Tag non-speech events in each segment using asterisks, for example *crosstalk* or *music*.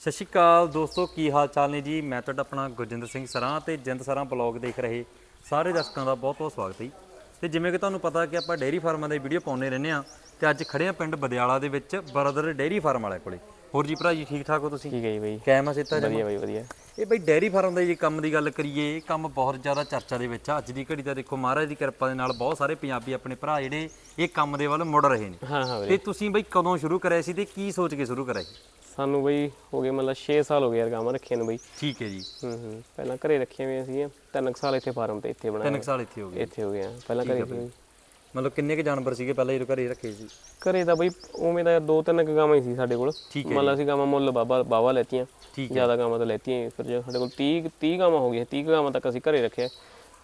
ਸਤਿ ਸ਼੍ਰੀ ਅਕਾਲ ਦੋਸਤੋ ਕੀ ਹਾਲ ਚਾਲ ਨੇ ਜੀ? ਮੈਂ ਤੁਹਾਡਾ ਆਪਣਾ ਗੁਰਜਿੰਦਰ ਸਿੰਘ ਸਰਾਂ ਤੇ ਜਿੰਦ ਸਰਾਂ ਬਲੌਗ ਦੇਖ ਰਹੇ ਸਾਰੇ ਦਰਸ਼ਕਾਂ ਦਾ ਬਹੁਤ ਬਹੁਤ ਸਵਾਗਤ ਹੈ। ਤੇ ਜਿਵੇਂ ਕਿ ਤੁਹਾਨੂੰ ਪਤਾ ਕਿ ਆਪਾਂ ਡੇਅਰੀ ਫਾਰਮਾਂ ਦੇ ਵੀਡੀਓ ਪਾਉਂਦੇ ਰਹਿੰਦੇ ਆ ਤੇ ਅੱਜ ਖੜੇ ਆ ਪਿੰਡ ਬਦਿਆਲਾ ਦੇ ਵਿੱਚ ਬਰਦਰ ਡੇਅਰੀ ਫਾਰਮ ਵਾਲੇ ਕੋਲੇ। ਹੋਰ ਜੀ ਭਰਾ ਜੀ ਠੀਕ ਠਾਕ ਹੋ ਤੁਸੀਂ? ਠੀਕ ਹੈ ਜੀ ਬਾਈ। ਕੈਮਾ ਸਿੱਤਾ ਜੀ ਵਧੀਆ ਬਾਈ ਵਧੀਆ। ਇਹ ਬਈ ਡੈਰੀ ਫਾਰਮ ਦੇ ਜੇ ਕੰਮ ਦੀ ਗੱਲ ਕਰੀਏ ਇਹ ਕੰਮ ਬਹੁਤ ਜ਼ਿਆਦਾ ਚਰਚਾ ਦੇ ਵਿੱਚ ਆ। ਅੱਜ ਦੀ ਘੜੀ ਤਾਂ ਦੇਖੋ ਮਹਾਰਾਜ ਦੀ ਕਿਰਪਾ ਦੇ ਨਾਲ ਬਹੁਤ ਸਾਰੇ ਪੰਜਾਬੀ ਆਪਣੇ ਭਰਾ ਜਿਹੜੇ ਇਹ ਕੰਮ ਦੇ ਵੱਲ ਮੁੜ ਰਹੇ ਨੇ। ਹਾਂ ਹਾਂ ਤੇ ਤੁਸੀਂ ਬਈ ਕਦੋਂ ਸ਼ੁਰੂ ਕਰਿਆ ਸੀ ਤੇ ਕੀ ਸੋਚ ਕੇ ਸ਼ੁਰੂ ਕਰਿਆ ਸੀ? ਸਾਨੂੰ ਬਾਈ ਹੋ ਗਏ ਮਤਲਬ 6 ਸਾਲ ਹੋ ਗਏ ਯਾਰ ਗਾਵਾਂ ਰੱਖੀਆਂ ਨੂੰ ਬਾਈ। ਠੀਕ ਹੈ ਜੀ। ਹੂੰ ਹੂੰ। ਪਹਿਲਾਂ ਘਰੇ ਰੱਖੀਆਂ ਹੋਈਆਂ ਸੀਗੀਆਂ ਤਿੰਨ ਕੁ ਸਾਲ ਇੱਥੇ ਫਾਰਮ ਤੇ ਇੱਥੇ ਬਣਾਇਆ ਤਿੰਨ ਕੁ ਸਾਲ ਇੱਥੇ ਹੋ ਗਏ। ਇੱਥੇ ਹੋ ਗਿਆ ਪਹਿਲਾਂ ਘਰੇ ਸੀ। ਮਤਲਬ ਕਿੰਨੇ ਕੁ ਜਾਨਵਰ ਸੀਗੇ ਪਹਿਲਾਂ ਜਦੋਂ ਘਰੇ ਰੱਖੇ ਸੀ? ਘਰੇ ਤਾਂ ਬਾਈ ਉਵੇਂ ਦਾ ਦੋ ਤਿੰਨ ਕੁ ਗਾਵਾਂ ਹੀ ਸੀ ਸਾਡੇ ਕੋਲ। ਠੀਕ ਮਤਲਬ ਅਸੀਂ ਗਾਵਾਂ ਮੁੱਲ ਬਾਬਾ ਬਾਵਾ ਲੈਤੀਆਂ। ਠੀਕ ਜ਼ਿਆਦਾ ਗਾਵਾਂ ਤਾਂ ਲੈਤੀਆਂ ਹੀ। ਫਿਰ ਜੇ ਸਾਡੇ ਕੋਲ 30 30 ਗਾਵਾਂ ਹੋ ਗਈਆਂ 30 ਕੁ ਗਾਵਾਂ ਤੱਕ ਅਸੀਂ ਘਰੇ ਰੱਖਿਆ।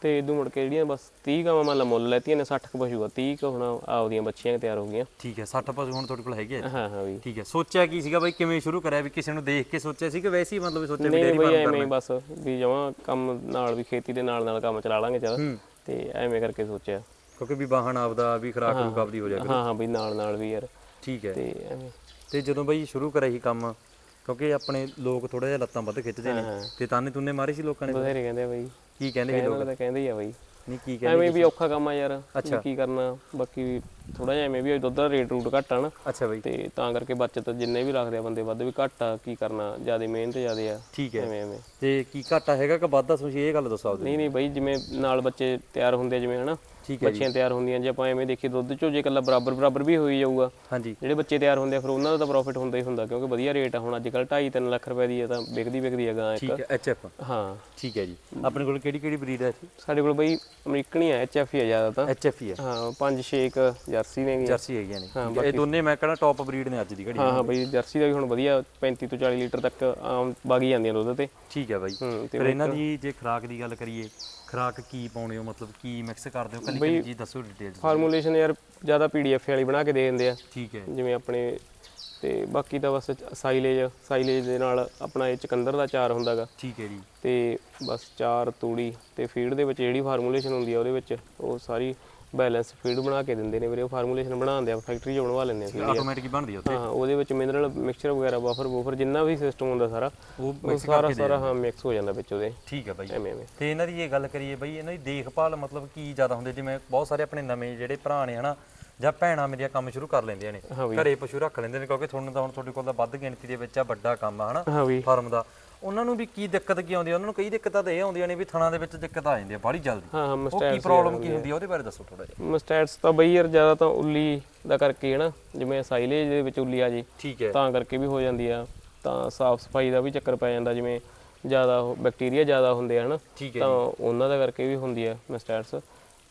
ਤੇ ਇਦੋਂ ਮੁੜ ਕੇ ਜਿਹੜੀਆਂ ਬਸ 30 ਗਾਵਾਂ ਮੰਨ ਲਾ ਮੁੱਲ ਲੈਤੀਆਂ ਨੇ 60 ਕੁ ਪਸ਼ੂ ਆ 30 ਕੁ ਹੁਣ ਆਪਦੀਆਂ ਬੱਚੀਆਂ ਤਿਆਰ ਹੋ ਗਈਆਂ। ਠੀਕ ਹੈ 60 ਪਸ਼ੂ ਹੁਣ ਤੁਹਾਡੇ ਕੋਲ ਹੈਗੇ ਆ? ਹਾਂ ਹਾਂ ਬਾਈ। ਠੀਕ ਹੈ ਸੋਚਿਆ ਕੀ ਸੀਗਾ ਬਈ ਕਿਵੇਂ ਸ਼ੁਰੂ ਕਰਿਆ ਵੀ ਕਿਸੇ ਨੂੰ ਦੇਖ ਕੇ ਸੋਚਿਆ ਸੀ ਕਿ ਵੈਸੇ ਹੀ ਮਤਲਬ ਵੀ ਸੋਚਿਆ ਵੀ ਬਈ ਫਾਰਮ ਐਵੇਂ ਹੀ ਬਸ ਵੀ ਜਮਾਂ ਕੰਮ ਨਾਲ ਵੀ ਖੇਤੀ ਦੇ ਨਾਲ ਨਾਲ ਕੰਮ ਚਲਾ ਲਾਂਗੇ ਚੱਲ। ਤੇ ਐਵੇਂ ਕਰਕੇ ਸੋਚਿਆ। ਕਿਉਂਕਿ ਵੀ ਵਾਹਣ ਆਪਦਾ ਵੀ ਖਰਾਕ ਰੂਕ ਆਪਦੀ ਹੋ। ਜਾਵੇ ਹਾਂ ਹਾਂ ਬਈ ਨਾਲ ਨਾਲ ਵੀ ਯਾਰ। ਠੀਕ ਹੈ। ਤੇ ਐਵੇਂ। ਤੇ ਜਦੋਂ ਬਈ ਸ਼ੁਰੂ ਕਰਿਆ ਸੀ ਕੰਮ ਕਿਉਂਕਿ ਆਪਣੇ ਲੋਕ ਥੋੜਾ ਜਿਹਾ ਲੱਤਾਂ ਵੱਧ ਖਿੱਚਦੇ ਨੇ ਤੇ ਤਾਨੇ ਤੁੰਨੇ ਮਾਰੇ ਸੀ ਲੋਕਾਂ ਨੇ? ਬਥੇਰੇ ਕਹਿੰਦੇ ਆ ਬਈ। ਕੀ ਕਹਿੰਦੇ ਸੀ ਲੋਕ? ਦਾ ਕਹਿੰਦੇ ਹੀ ਆ ਬਈ। ਨਹੀਂ ਕੀ ਕਹਿੰਦੇ ਐਵੇਂ ਵੀ ਔਖਾ ਕੰਮ ਆ ਯਾਰ। ਵੀ ਕੀ ਕਰਨਾ? ਬਾਕੀ ਥੋੜਾ ਜਿਹਾ ਐਵੇਂ ਵੀ ਦੁੱਧ ਦਾ ਰੇਟ ਰੂਟ ਘੱਟ ਆ ਨਾ। ਅੱਛਾ ਬਈ। ਤੇ ਤਾਂ ਕਰਕੇ ਬਚਤ ਜਿੰਨੇ ਵੀ ਰੱਖਦੇ ਆ ਬੰਦੇ ਵੱਧ ਵੀ ਘੱਟ ਆ ਕੀ ਕਰਨਾ? ਜ਼ਿਆਦਾ ਮਿਹਨਤ ਜਿਆਦੇ ਆ। ਠੀਕ ਹੈ। ਐਵੇਂ ਐਵੇਂ। ਤੇ ਕੀ ਘਾਟਾ ਹੈਗਾ ਕਿ ਵਾਧਾ? ਤੁਸੀਂ ਇਹ ਗੱਲ ਦੱਸੋ ਆਪਦੇ ਨਹੀਂ ਨਹੀਂ ਬਈ ਜਿਵੇਂ ਨਾਲ ਬੱਚੇ ਤਿਆਰ ਹੁੰਦੇ ਆ ਜਿਵੇਂ ਹਨਾ। ਬੱਚੀਆਂ ਤਿਆਰ ਹੁੰਦੀਆਂ ਜੇ ਆਪਾਂ ਐਵੇਂ ਦੇਖੀ ਦੁੱਧ ਚੋਂ ਜੇ ਇਕੱਲਾ ਬਰਾਬਰ ਬਰਾਬਰ ਵੀ ਹੋਈ ਜਾਊਗਾ ਹਾਂਜੀ। ਜਿਹੜੇ ਬੱਚੇ ਤਿਆਰ ਹੁੰਦੇ ਆ ਫਿਰ ਉਹਨਾਂ ਦਾ ਤਾਂ ਪ੍ਰੋਫਿਟ ਹੁੰਦਾ ਹੀ ਹੁੰਦਾ ਕਿਉਂਕਿ ਵਧੀਆ ਰੇਟ ਆ। ਹੁਣ ਅੱਜ ਕੱਲ 2.5 3 ਲੱਖ ਰੁਪਏ ਦੀ ਆ ਤਾਂ ਵਿਕਦੀ ਵਿਕਦੀ ਆ ਗਾਂ ਇੱਕ। ਠੀਕ ਹੈ ਐਚਐਫ ਹਾਂ। ਠੀਕ ਹੈ ਜੀ। ਆਪਣੇ ਕੋਲ ਕਿਹੜੀ ਕਿਹੜੀ ਬਰੀਡ ਹੈ ਸਾਡੇ ਕੋਲ ਬਈ ਅਮਰੀਕਣੀ ਆ ਐਚਐਫ ਹੀ ਆ ਜ਼ਿਆਦਾ ਤਾਂ ਐਚਐਫ ਹੀ ਹੈ ਹਾਂ 5 6 ਜਰਸੀ ਨੇ ਜਰਸੀ ਹੈਗੀਆਂ ਨੇ। ਇਹ ਦੋਨੇ ਮੈਂ ਕਹਿੰਦਾ ਟੌਪ ਬਰੀਡ ਨੇ ਅੱਜ ਦੀ ਘੜੀ। ਹਾਂ ਹਾਂ ਬਈ ਜਰਸੀ ਦਾ ਵੀ ਹੁਣ ਵਧੀਆ 35 ਤੋਂ 40 ਲੀਟਰ ਤੱਕ ਆਮ ਬਾਗੀ ਜਾਂਦੀਆਂ ਦੁੱਧ ਤੇ। ਠੀਕ ਹੈ ਬਾਈ। ਫਿਰ ਇਹਨਾਂ ਦੀ ਜੇ ਖਰਾਕ ਦੀ ਗੱਲ ਕਰੀਏ ਖਰਾਕ ਕੀ ਪਾਉਣੇ ਹੋ ਮਤਲਬ ਕੀ ਮਿਕਸ ਕਰਦੇ ਹੋ? ਕੱਲੀ ਕੱਲੀ ਜੀ ਦੱਸੋ ਡਿਟੇਲ ਫਾਰਮੂਲੇਸ਼ਨ ਯਾਰ ਜ਼ਿਆਦਾ ਪੀਡੀਐਫ ਵਾਲੀ ਬਣਾ ਕੇ ਦੇ ਦਿੰਦੇ ਆ। ਠੀਕ ਹੈ। ਜਿਵੇਂ ਆਪਣੇ ਤੇ ਬਾਕੀ ਤਾਂ ਬਸ ਸਾਈਲੇਜ ਸਾਈਲੇਜ ਦੇ ਨਾਲ ਆਪਣਾ ਇਹ ਚਕੰਦਰ ਦਾ ਚਾਰ ਹੁੰਦਾਗਾ ਠੀਕ ਹੈ ਜੀ। ਤੇ ਬਸ ਚਾਰ ਤੂੜੀ ਤੇ ਫੀਡ ਦੇ ਵਿੱਚ ਜਿਹੜੀ ਫਾਰਮੂਲੇਸ਼ਨ ਹੁੰਦੀ ਆ ਉਹਦੇ ਵਿੱਚ ਉਹ ਸਾਰੀ ਬੈਲੈਂਸ ਫੀਡ ਬਣਾ ਕੇ ਦਿੰਦੇ ਨੇ ਵੀਰੇ ਉਹ ਫਾਰਮੂਲੇਸ਼ਨ ਬਣਾਉਂਦੇ ਆ ਫੈਕਟਰੀ 'ਚ ਬਣਵਾ ਲੈਂਦੇ ਆ feed। ਆਟੋਮੈਟਿਕ ਬਣਦੀ ਆ ਉੱਥੇ। ਹਾਂ ਉਹਦੇ ਵਿੱਚ ਮਿਨਰਲ ਮਿਕਸਚਰ ਵਗੈਰਾ ਬਫਰ ਬੂਫਰ ਜਿੰਨਾ ਵੀ ਸਿਸਟਮ ਹੁੰਦਾ ਸਾਰਾ ਉਹ ਉਹ ਸਾਰਾ ਸਾਰਾ ਹਾਂ ਮਿਕਸ ਹੋ ਜਾਂਦਾ ਵਿੱਚ ਉਹਦੇ। ਠੀਕ ਹੈ ਬਾਈ। ਐਵੇਂ ਐਵੇਂ। ਤੇ ਇਹਨਾਂ ਦੀ ਇਹ ਗੱਲ ਕਰੀਏ ਬਈ ਇਹਨਾਂ ਦੀ ਦੇਖਭਾਲ ਮਤਲਬ ਕੀ ਜ਼ਿਆਦਾ ਹੁੰਦੀ ਜਿਵੇਂ ਬਹੁਤ ਸਾਰੇ ਆਪਣੇ ਨਵੇਂ ਜਿਹੜੇ ਭਰਾ ਨੇ ਹਨਾ ਜਾਂ ਭੈਣਾਂ ਮੇਰੀਆਂ ਕੰਮ ਸ਼ੁਰੂ ਕਰ ਲੈਂਦੀਆਂ ਨੇ। ਹਾਂ ਬਈ ਘਰੇ ਪਸ਼ੂ ਰੱਖ ਲੈਂਦੇ ਨੇ ਕਿਉਂਕਿ ਤੁਹਾਨੂੰ ਤਾਂ ਹੁਣ ਤੁਹਾਡੇ ਕੋਲ ਤਾਂ ਵੱਧ ਗਿਣਤੀ ਦੇ ਵਿੱਚ ਆ ਵੱਡਾ ਕੰਮ ਆ ਹਨਾ ਹਾਂ ਵੀ। ਫਾਰਮ ਦਾ। ਉਹਨਾਂ ਨੂੰ ਵੀ ਕੀ ਦਿੱਕਤ ਕੀ ਆਉਂਦੀ ਆ? ਉਹਨਾਂ ਨੂੰ ਕਈ ਦਿੱਕਤਾਂ ਤਾਂ ਇਹ ਆਉਂਦੀਆਂ ਨੇ ਵੀ ਥਣਾ ਦੇ ਵਿੱਚ ਦਿੱਕਤ ਆ ਜਾਂਦੀ ਆ ਬੜੀ ਜਲਦੀ। ਹਾਂ ਹਾਂ ਉਹ ਕੀ ਪ੍ਰੋਬਲਮ ਕੀ ਹੁੰਦੀ ਆ? ਉਹਦੇ ਬਾਰੇ ਦੱਸੋ ਥੋੜਾ ਜਿਹਾ। ਮਸਟੈਟਸ ਤਾਂ ਬਈ ਯਾਰ ਜ਼ਿਆਦਾ ਤਾਂ ਉੱਲੀ ਦਾ ਕਰਕੇ ਹੈ ਨਾ ਜਿਵੇਂ ਸਾਈਲੇਜ ਦੇ ਵਿੱਚ ਉੱਲੀ ਆ ਜੀ ਠੀਕ ਹੈ। ਤਾਂ ਕਰਕੇ ਵੀ ਹੋ ਜਾਂਦੀ ਆ। ਤਾਂ ਸਾਫ਼ ਸਫ਼ਾਈ ਦਾ ਵੀ ਚੱਕਰ ਪੈ ਜਾਂਦਾ ਜਿਵੇਂ ਜ਼ਿਆਦਾ ਬੈਕਟੀਰੀਆ ਜ਼ਿਆਦਾ ਹੁੰਦੇ ਆ ਹਨਾ ਠੀਕ ਹੈ ਤਾਂ ਉਹਨਾਂ ਦਾ ਕਰਕੇ ਵੀ ਹੁੰਦੀ ਆ ਮਸਟੈਟਸ